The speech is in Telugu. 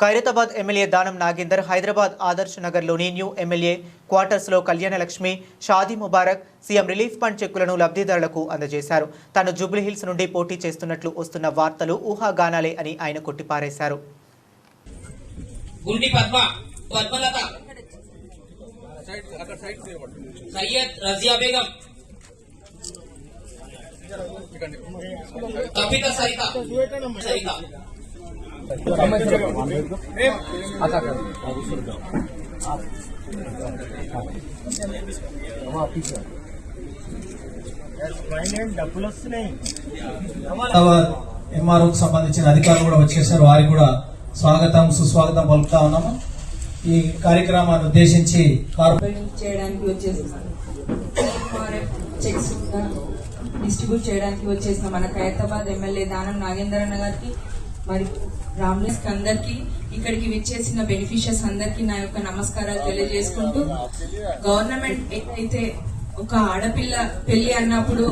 ఖైరతాబాద్ ఎమ్మెల్యే దానం నాగేందర్ హైదరాబాద్ ఆదర్శ్ నగర్లోని న్యూ ఎమ్మెల్యే క్వార్టర్స్లో Kalyana Lakshmi Shaadi Mubarak CM relief fund చెక్కులను లబ్ధిదారులకు అందజేశారు. తాను జూబ్లీహిల్స్ నుండి పోటీ చేస్తున్నట్లు వస్తున్న వార్తలు ఊహాగానాలే అని ఆయన కొట్టిపారేశారు. సయ్యద్ ఎంఆర్ఓకి సంబంధించిన అధికారులు కూడా వచ్చేసారు. వారికి కూడా స్వాగతం సుస్వాగతం పలుకుతా ఉన్నాము ఈ కార్యక్రమాన్ని ఉద్దేశించి కార్పొరేట్ చేయడానికి డిస్ట్రిబ్యూట్ చేయడానికి వచ్చేసిన మన ఖైరతాబాద్ ఎమ్మెల్యే దానం నాగేందర్ అన్న గారికి మరి రామ్లెస్ అందరికి ఇక్కడికి విచ్చేసిన బెనిఫిషియర్స్ అందరికి నా యొక్క నమస్కారాలు తెలియజేసుకుంటూ గవర్నమెంట్ అయితే ఒక ఆడపిల్ల పెళ్ళి అన్నప్పుడు